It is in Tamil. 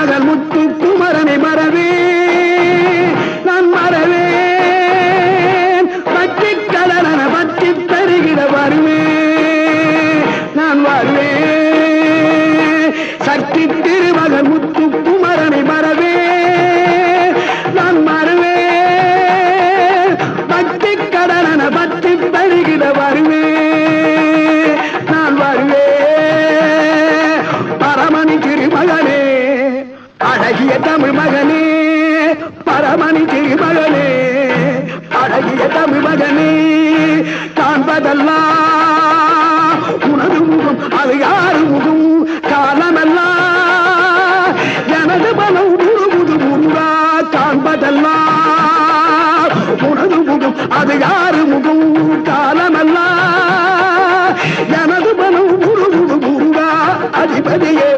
மகள் முத்து குமரனை மறவே நான் மறவேன். பற்றி கலரன பற்றி தருகிற வருவே நான் வாழ்வேன். சக்தி திருமகன் முத்து குமரனை மறவே நான் மறவேன். பற்றி கடலன பற்றி தருகிற வருவே நான் வருவேன் பரமணி திருமகன் அழகிய தமிழ் மகனே பரமணி மகனே அழகிய தமிழ் மகனே காண்பதெல்லாம் உனது முகம் அது யாரு முகம் காலமெல்லாம் எனது மனம் புது புது காண்பதெல்லாம் உனது முகம் அது யாரு முகம் காலமெல்லாம் எனது